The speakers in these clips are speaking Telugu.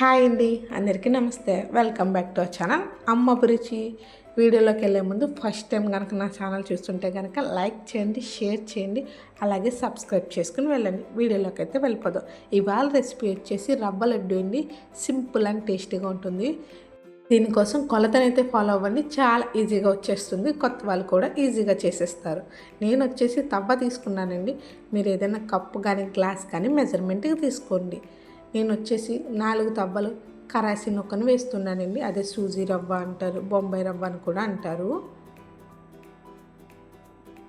హాయ్ అండి అందరికీ నమస్తే. Welcome back to our channel Amma Abhiruchi వీడియోలోకి వెళ్ళే ముందు ఫస్ట్ టైం కనుక నా ఛానల్ చూస్తుంటే కనుక లైక్ చేయండి షేర్ చేయండి అలాగే సబ్స్క్రైబ్ చేసుకుని వెళ్ళండి. వీడియోలోకి అయితే వెళ్ళిపోదాం. ఇవాళ రెసిపీ వచ్చేసి రవ్వ లడ్డు అండి. సింపుల్ అండ్ టేస్టీగా ఉంటుంది. దీనికోసం కొలతనైతే ఫాలో అవ్వండి. చాలా ఈజీగా వచ్చేస్తుంది. కొత్త వాళ్ళు కూడా ఈజీగా చేసేస్తారు. నేను వచ్చేసి తవ్వ తీసుకున్నానండి. మీరు ఏదైనా కప్పు కానీ గ్లాస్ కానీ మెజర్మెంట్కి తీసుకోండి. నేను వచ్చేసి నాలుగు తవ్వలు కరాసి నొక్కను వేస్తున్నానండి. అదే సూజీ రవ్వ అంటారు బొంబాయి రవ్వ అని కూడా అంటారు.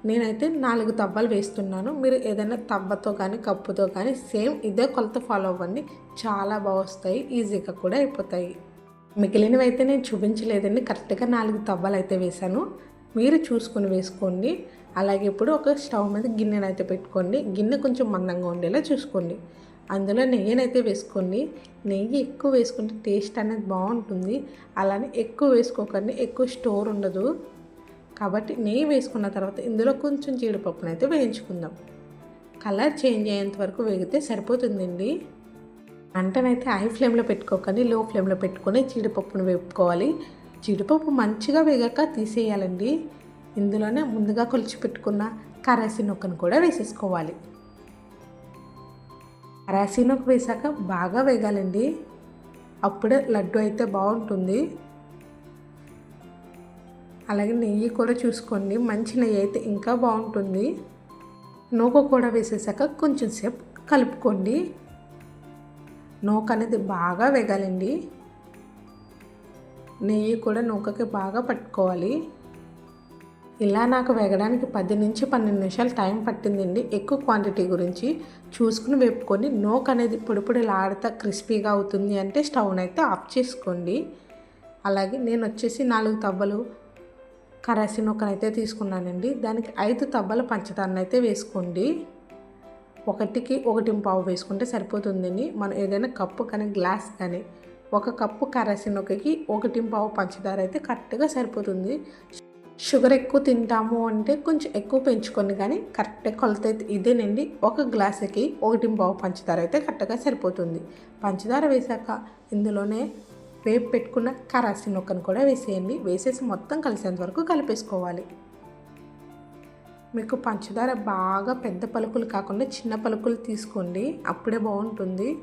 నేనైతే నాలుగు తవ్వలు వేస్తున్నాను. మీరు ఏదైనా తవ్వతో కానీ కప్పుతో కానీ సేమ్ ఇదే కొలత ఫాలో అవ్వండి. చాలా బాగా వస్తాయి ఈజీగా కూడా అయిపోతాయి. మిగిలినవి అయితే నేను చూపించలేదండి. కరెక్ట్గా నాలుగు తవ్వలు అయితే వేశాను. మీరు చూసుకొని వేసుకోండి. అలాగే ఇప్పుడు ఒక స్టవ్ మీద గిన్నెనైతే పెట్టుకోండి. గిన్నె కొంచెం మందంగా ఉండేలా చూసుకోండి. అందులో నెయ్యినైతే వేసుకోండి. నెయ్యి ఎక్కువ వేసుకుంటే టేస్ట్ అనేది బాగుంటుంది. అలానే ఎక్కువ వేసుకోకండి. ఎక్కువ స్టోర్ ఉండదు. కాబట్టి నెయ్యి వేసుకున్న తర్వాత ఇందులో కొంచెం జీడిపప్పును అయితే వేయించుకుందాం. కలర్ చేంజ్ అయ్యేంత వరకు వేగితే సరిపోతుందండి. మంటనైతే హై ఫ్లేమ్లో పెట్టుకోకండి. లో ఫ్లేమ్లో పెట్టుకొని జీడిపప్పును వేపుకోవాలి. జీడిపప్పు మంచిగా వేగాక తీసేయాలండి. ఇందులోనే ముందుగా కొలిచి పెట్టుకున్న కరాసి నొక్కను కూడా వేసేసుకోవాలి. కరాసి నొక్క వేసాక బాగా వేగాలండి. అప్పుడే లడ్డు అయితే బాగుంటుంది. అలాగే నెయ్యి కూడా చూసుకోండి. మంచి నెయ్యి అయితే ఇంకా బాగుంటుంది. నూక కూడా వేసేసాక కొంచెం సేపు కలుపుకోండి. నూక అనేది బాగా వేగాలండి. నెయ్యి కూడా నూకకి బాగా పట్టుకోవాలి. ఇలా నాకు వేగడానికి పది నుంచి పన్నెండు నిమిషాలు టైం పట్టిందండి. ఎక్కువ క్వాంటిటీ గురించి చూసుకుని వేపుకొని నోక్ అనేది పొడి లాడతా క్రిస్పీగా అవుతుంది అంటే స్టవ్ని అయితే ఆఫ్ చేసుకోండి. అలాగే నేను వచ్చేసి నాలుగు తవ్వలు కరాసి అయితే తీసుకున్నానండి. దానికి ఐదు తవ్వల పంచదారను అయితే వేసుకోండి. ఒకటికి ఒకటి పావు వేసుకుంటే సరిపోతుందని మనం ఏదైనా కప్పు కానీ గ్లాస్ కానీ ఒక కప్పు కరాసి నొక్కకి ఒకటి పావు పంచదార అయితే కరెక్ట్గా సరిపోతుంది. షుగర్ ఎక్కువ తింటాము అంటే కొంచెం ఎక్కువ పెంచుకొని కానీ కరెక్ట్గా కొలత అయితే ఇదేనండి. ఒక గ్లాసుకి ఒకటి బావు పంచదార అయితే కరెక్ట్గా సరిపోతుంది. పంచదార వేసాక ఇందులోనే వేపు పెట్టుకున్న కరాసి నొక్కను కూడా వేసేయండి. వేసేసి మొత్తం కలిసేంత వరకు కలిపేసుకోవాలి. మీకు పంచదార బాగా పెద్ద పలుకులు కాకుండా చిన్న పలుకులు తీసుకోండి. అప్పుడే బాగుంటుంది.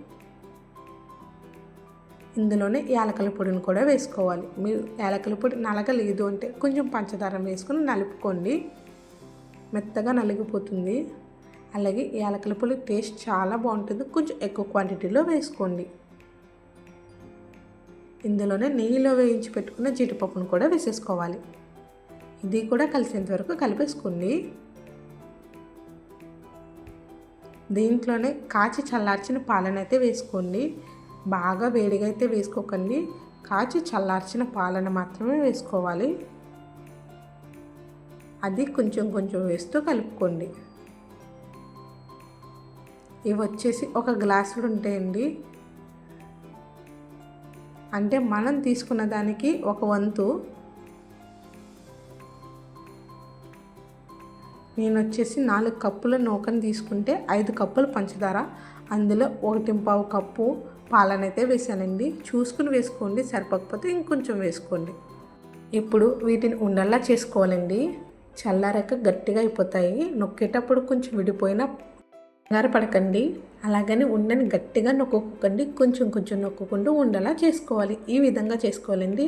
ఇందులోనే యాలకల పొడిని కూడా వేసుకోవాలి. మీరు యాలకల పొడి నలగలేదు అంటే కొంచెం పంచదారం వేసుకుని నలుపుకోండి. మెత్తగా నలిగిపోతుంది. అలాగే యాలకల పొడి టేస్ట్ చాలా బాగుంటుంది. కొంచెం ఎక్కువ క్వాంటిటీలో వేసుకోండి. ఇందులోనే నెయ్యిలో వేయించి పెట్టుకున్న జీడిపప్పును కూడా వేసేసుకోవాలి. ఇది కూడా కలిసేంత వరకు కలిపేసుకోండి. దీంట్లోనే కాచి చల్లార్చిన పాలనైతే వేసుకోండి. బాగా వేడిగా అయితే వేసుకోకండి. కాచి చల్లార్చిన పాలను మాత్రమే వేసుకోవాలి. అది కొంచెం కొంచెం వేస్తూ కలుపుకోండి. ఇవి వచ్చేసి ఒక గ్లాసులు ఉంటాయండి. అంటే మనం తీసుకున్న దానికి ఒక వంతు. నేను వచ్చేసి నాలుగు కప్పుల నూకను తీసుకుంటే ఐదు కప్పులు పంచదార. అందులో ఒకటి పావు కప్పు పాలనైతే వేసానండి చూసుకుని వేసుకోండి సరిపోకపోతే ఇంకొంచెం వేసుకోండి. ఇప్పుడు వీటిని ఉండల్లా చేసుకోవాలండి. చల్లారాక గట్టిగా అయిపోతాయి. నొక్కేటప్పుడు కొంచెం విడిపోయినా పడకండి. అలాగని ఉండని గట్టిగా నొక్కకండి. కొంచెం కొంచెం నొక్కకుండా ఉండలా చేసుకోవాలి. ఈ విధంగా చేసుకోవాలండి.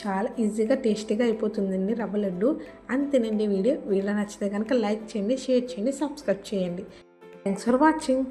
చాలా ఈజీగా టేస్టీగా అయిపోతుందండి రవ్వ లడ్డు. అంతేనండి వీడియో. వీడియో నచ్చితే కనుక లైక్ చేయండి షేర్ చేయండి సబ్స్క్రైబ్ చేయండి. Thanks for watching